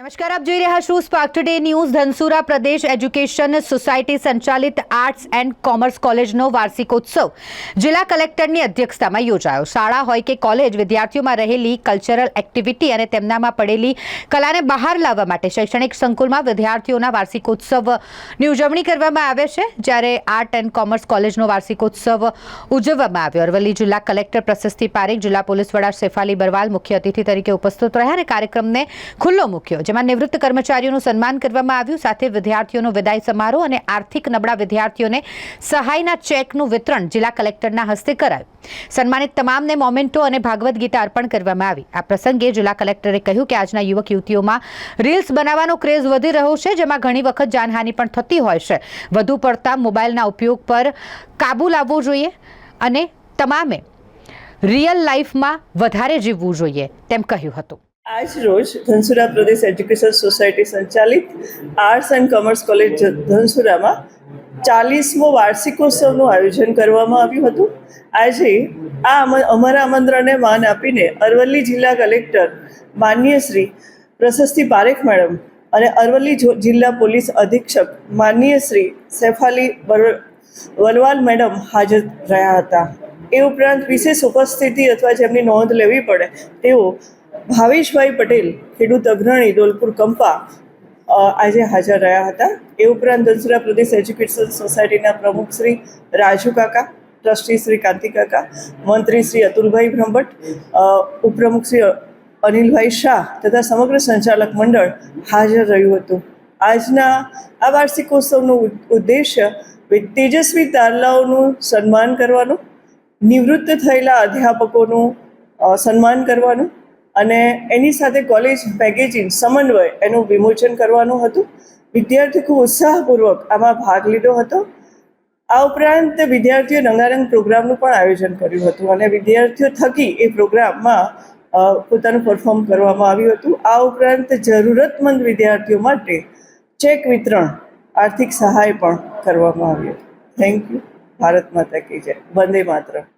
નમસ્કાર, આપ જોઈ રહ્યા છો spark today news Dhansura Pradesh education society સંચાલિત આર્ટ્સ એન્ડ કોમર્સ કોલેજનો વાર્ષિકોત્સવ. જિલ્લા કલેક્ટરની અધ્યક્ષતામાં યોજાયો. શાળા હોય કે કોલેજ, વિદ્યાર્થીઓમાં રહેલી કલ્ચરલ એક્ટિવિટી અને તેમનામાં પડેલી કલાને બહાર લાવવા માટે શૈક્ષણિક સંકુલમાં વિદ્યાર્થીઓના વાર્ષિકોત્સવની ઉજવણી કરવામાં આવે છે, જ્યારે આર્ટ એન્ડ કોમર્સ કોલેજનો વાર્ષિકોત્સવ ઉજવવામાં આવ્યો. અરવલ્લી જિલ્લા કલેક્ટર પ્રશસ્તિ પારેખ, જિલ્લા પોલીસ વડા શેફાલી બરવાલ મુખ્ય અતિથિ તરીકે ઉપસ્થિત રહ્યા અને કાર્યક્રમને ખુલ્લો મૂક્યો. જેમાં નિવૃત્ત કર્મચારીઓનું સન્માન કરવામાં આવ્યું. સાથે વિદ્યાર્થીઓનો વિદાય સમારોહ અને આર્થિક નબળા વિદ્યાર્થીઓને સહાયના ચેકનું વિતરણ જિલ્લા કલેક્ટરના હસ્તે કરાયું. સન્માનિત તમામને મોમેન્ટો અને ભાગવત ગીતા અર્પણ કરવામાં આવી. આ પ્રસંગે જિલ્લા કલેક્ટરે કહ્યું કે આજના યુવક યુવતીઓમાં રીલ્સ બનાવવાનો ક્રેઝ વધી રહ્યો છે, જેમાં ઘણી વખત જાનહાનિ પણ થતી હોય છે. વધુ પડતા મોબાઈલના ઉપયોગ પર કાબૂ લાવવો જોઈએ અને તમામે રિયલ લાઈફમાં વધારે જીવવું જોઈએ, તેમ કહ્યું હતું. આજ રોજ ધનસુરા પ્રદેશ એજ્યુકેશન સોસાયટી સંચાલિત આર્ટ્સ એન્ડ કોમર્સ કોલેજ ધનસુરામાં ચાલીસમો વાર્ષિકોત્સવનું આયોજન કરવામાં આવ્યું હતું. આજે આ અમારા આમંત્રણને માન આપીને અરવલ્લી જિલ્લા કલેક્ટર માન્ય શ્રી પ્રશસ્તિ પારેખ મેડમ અને અરવલ્લી જિલ્લા પોલીસ અધિક્ષક માન્ય શ્રી સૈફાલી વલવાલ મેડમ હાજર રહ્યા હતા. એ ઉપરાંત વિશેષ ઉપસ્થિતિ અથવા જેમની નોંધ લેવી પડે તેઓ ભાવેશભાઈ પટેલ, ખેડૂત અગ્રણી, ડોલપુર કંપા આજે હાજર રહ્યા હતા. એ ઉપરાંત દસરા પ્રદેશ એજ્યુકેશન સોસાયટીના પ્રમુખ શ્રી રાજુ કાકા, ટ્રસ્ટી શ્રી કાંતિ કાકા, મંત્રી શ્રી અતુલભાઈ બ્રહ્મભટ્ટ ઉપપ્રમુખ શ્રી અનિલભાઈ શાહ તથા સમગ્ર સંચાલક મંડળ હાજર રહ્યું હતું. આજના આ વાર્ષિકોત્સવનો ઉદ્દેશ્ય તેજસ્વી તારલાઓનું સન્માન કરવાનું, નિવૃત્ત થયેલા અધ્યાપકોનું સન્માન કરવાનું અને એની સાથે કોલેજ પેકેજિંગ સમન્વય એનું વિમોચન કરવાનું હતું. વિદ્યાર્થીઓ ખૂબ ઉત્સાહપૂર્વક આમાં ભાગ લીધો હતો. આ ઉપરાંત વિદ્યાર્થીઓ રંગારંગ પ્રોગ્રામનું પણ આયોજન કર્યું હતું અને વિદ્યાર્થીઓ થકી એ પ્રોગ્રામમાં પોતાનું પરફોર્મ કરવામાં આવ્યું હતું. આ ઉપરાંત જરૂરતમંદ વિદ્યાર્થીઓ માટે ચેક વિતરણ, આર્થિક સહાય પણ કરવામાં આવ્યું થેન્ક યુ ભારત માતા કી જય. વંદે માતરમ.